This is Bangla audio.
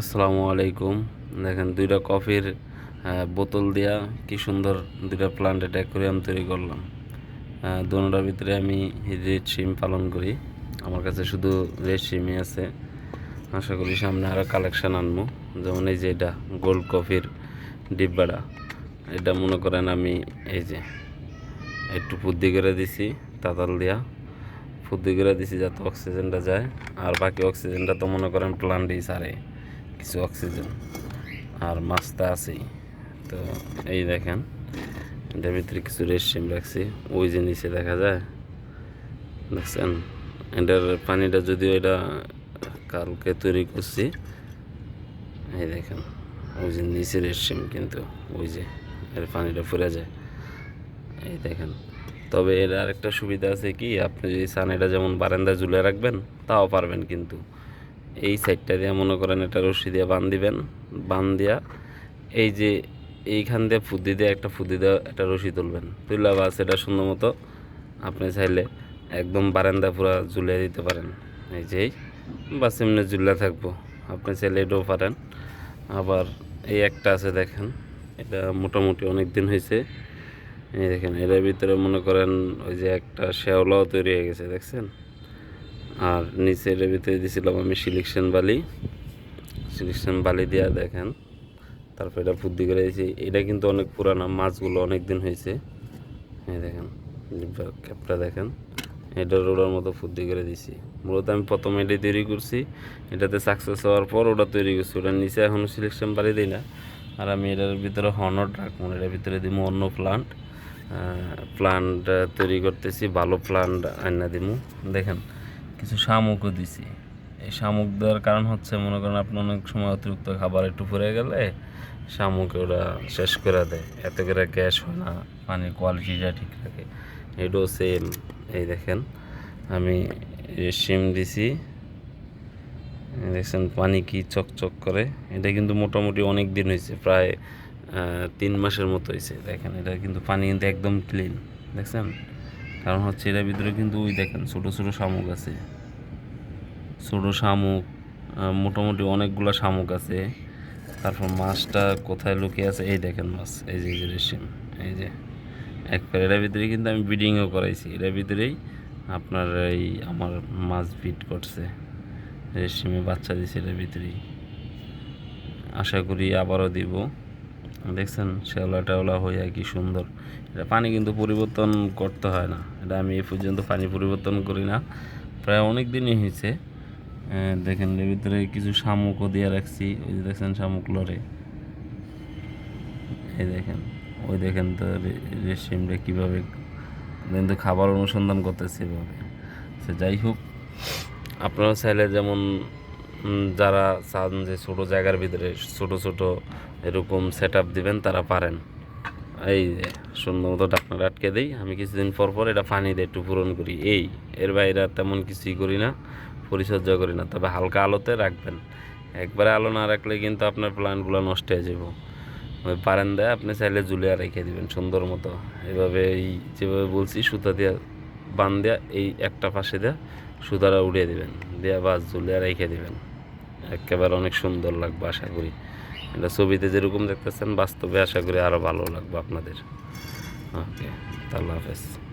আসসালামু আলাইকুম। দেখেন, দুইটা কফির বোতল দিয়া কি সুন্দর দুইটা প্লান্টেড অ্যাকোরিয়াম তৈরি করলাম। দুটার ভিতরে আমি রেড সিম পালন করি। আমার কাছে শুধু রেড সিমই আছে। আশা করি সামনে আরও কালেকশন আনব। যেমন এই যে এটা গোল্ড কফির ডিব্বাটা। এটা মনে করেন আমি এই যে একটু বুদ্ধি করে দিছি, তাতাল দিয়া। ফুদ্ধি করে দিছি যাতে অক্সিজেনটা যায়। আর বাকি অক্সিজেনটা তো মনে করেন প্লান্টেই সারে কিছু অক্সিজেন আর মাছটা আছেই। তো এই দেখেন, এটার ভিতরে কিছু রেশিম রাখছি। ওই যে নিচে দেখা যায়, দেখছেন? এটার পানিটা যদিও এটা কালকে তৈরি করছি, এই দেখেন, ওই যে নিচে রেশিম কিন্তু, ওই যে এর পানিটা ফুরে যায়। এই দেখেন, তবে এর আরেকটা সুবিধা আছে কি, আপনি যদি চান এটা যেমন বারান্দায় ঝুলে রাখবেন, তাও পারবেন কিন্তু। এই সাইডটা দিয়ে মনে করেন এটা রশি দিয়ে বান দিবেন, বান দিয়া এই যে এইখান দিয়ে ফুদি দিয়ে একটা ফুদি দিয়ে একটা রশি তুলবেন। তুললে বাস এটা সুন্দর মতো আপনি চাইলে একদম বারান্দা পুরো ঝুলিয়ে দিতে পারেন। এই যে বাস এমনি ঝুলে থাকব। আপনি চাইলে এটাও পারেন। আবার এই একটা আছে দেখেন, এটা মোটামুটি অনেক দিন হয়েছে। এই দেখেন, এর ভিতরে মনে করেন ওই যে একটা শেওলাও তৈরি হয়ে গেছে, দেখছেন? আর নিচে এর ভিতরে দিয়েছিলাম আমি সিলেকশন বালি। সিলেকশন বালি দিয়া দেখেন তারপর এটা বুদ্ধি করে দিয়েছি। এটা কিন্তু অনেক পুরানা মাছগুলো অনেক দিন হয়েছে। এই দেখেন জিব্বার ক্যাপটা দেখেন এটা রোডার মতো ফুদ্ধি করে দিছি মূলত আমি প্রথমে এটাই তৈরি করছি এটাতে সাকসেস হওয়ার পর ওটা তৈরি করছি। ওটার নিচে এখনও সিলেকশন বালি দিই না। আর আমি এটার ভিতরে হনট রাখব না, এটার ভিতরে দিব অন্য প্লান্ট প্লান্ট তৈরি করতেছি ভালো প্লান্ট আইনা দিমু। দেখেন কিছু শামুকও দিছি। এই শামুক দেওয়ার কারণ হচ্ছে, মনে করেন আপনি অনেক সময় অতিরিক্ত খাবার একটু ফুরে গেলে শামুক ওরা শেষ করে দেয়। এত করে গ্যাস হয় না, পানির কোয়ালিটিটা ঠিক থাকে। এটাও সেম এই দেখেন, আমি সিম দিছি। দেখছেন, পানি কি চকচক করে। এটা কিন্তু মোটামুটি অনেক দিন হয়েছে, প্রায় তিন মাসের মতো হয়েছে। দেখেন, এটা কিন্তু পানি কিন্তু একদম ক্লিন দেখছেন? কারণ হচ্ছে এটার ভিতরে কিন্তু ওই দেখেন ছোটো ছোটো শামুক আছে। ছোটো শামুক মোটামুটি অনেকগুলো শামুক আছে। তারপর মাছটা কোথায় লুকিয়ে আছে, এই দেখেন মাছ, এই যে যে রেশিম, এই যে। একবার এটার ভিতরে কিন্তু আমি ব্রিডিংও করাইছি। এটার ভিতরেই আপনার এই আমার মাছ ফিট করছে। রেশিমে বাচ্চা দিছে এটার ভিতরেই। আশা করি আবারও দিব। দেখছেন শ্যাওলা টেওলা হয়ে কি সুন্দর। এটা পানি কিন্তু পরিবর্তন করতে হয় না। এটা আমি এ পর্যন্ত পানি পরিবর্তন করি না। প্রায় অনেক দিনই হয়েছে। দেখেন, এর ভিতরে কিছু শামুকও দিয়ে রাখছি। ওই যে দেখছেন, শামুক লড়ে। এই দেখেন, ওই দেখেন তো রেশিমটা কীভাবে কিন্তু খাবার অনুসন্ধান করতেছে এভাবে। যাই হোক, আপনারা চাইলে যেমন যারা চান যে ছোটো জায়গার ভিতরে ছোট ছোট এরকম সেট আপ দিবেন, তারা পারেন। এই যে, সুন্দর মতো ডাকনাটা আটকে দিই। আমি কিছুদিন পর পর এটা পানি দিয়ে একটু পূরণ করি। এই, এর বাইরে তেমন কিছুই করি না, পরিচর্যা করি না। তবে হালকা আলোতে রাখবেন। একবারে আলো না রাখলে কিন্তু আপনার প্লান্টগুলো নষ্ট হয়ে যাব ওই বারান্দায় আপনি চাইলে জুলিয়া রেখে দিবেন সুন্দর মতো। এভাবে এই যেভাবে বলছি, সুতা দিয়ে বান দেওয়া এই একটা পাশে দেওয়া সুতাটা উড়িয়ে দেবেন। দেওয়া বাস জুলিয়া রেখে দিবেন। একেবারে অনেক সুন্দর লাগবে, আশা করি। এটা ছবিতে যেরকম দেখতেছেন, বাস্তবে আশা করি আরও ভালো লাগবে আপনাদের। ওকে, আল্লাহ হাফেজ।